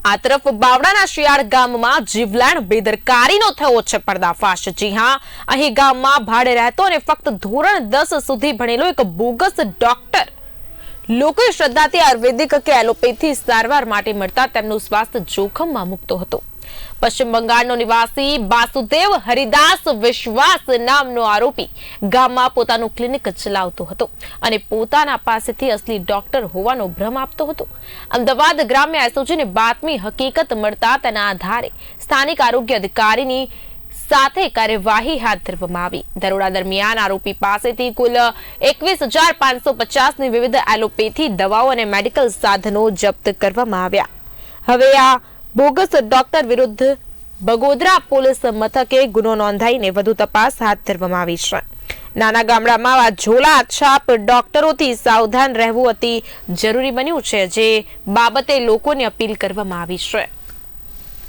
આ તરફ બાવડાના શિયાળ ગામમાં જીવલેણ બેદરકારીનો થયો છે પર્દાફાશ. જી હા, અહીં ગામમાં ભાડે રહેતો અને ફક્ત ધોરણ દસ સુધી ભણેલો એક બોગસ ડોક્ટર લોકોએ શ્રદ્ધાથી આયુર્વેદિક કે એલોપેથી સારવાર માટે મળતા તેમનું સ્વાસ્થ્ય જોખમમાં મૂકતો હતો. પશ્ચિમ બંગાળનો નિવાસી બાસુદેવ હરિદાસ વિશ્વાસ નામનો આરોપી ગામમાં પોતાનું ક્લિનિક ચલાવતો હતો અને પોતાના પાસેથી અસલી ડોક્ટર હોવાનો ભ્રમ આપતો હતો. અમદાવાદ ગ્રામ્ય એસઓજીને બાતમી હકીકત મળતા તેના આધારે સ્થાનિક આરોગ્ય અધિકારીની સાથે કાર્યવાહી હાથ ધરવામાં આવી. દરોડા દરમિયાન આરોપી પાસેથી કુલ એકવીસ હજાર પાંચસો પચાસની વિવિધ એલોપેથી દવાઓ અને મેડિકલ સાધનો જપ્ત કરવામાં આવ્યા. હવે આ બોગસ ડોક્ટર વિરુદ્ધ બગોદરા પોલીસ મથકે ગુનો નોંધાઈને વધુ તપાસ હાથ ધરવામાં આવી છે. નાના ગામડામાં આ ઝોલા છાપ ડોક્ટરોથી સાવધાન રહેવું અતિ જરૂરી બન્યું છે, જે બાબતે લોકોને અપીલ કરવામાં આવી છે.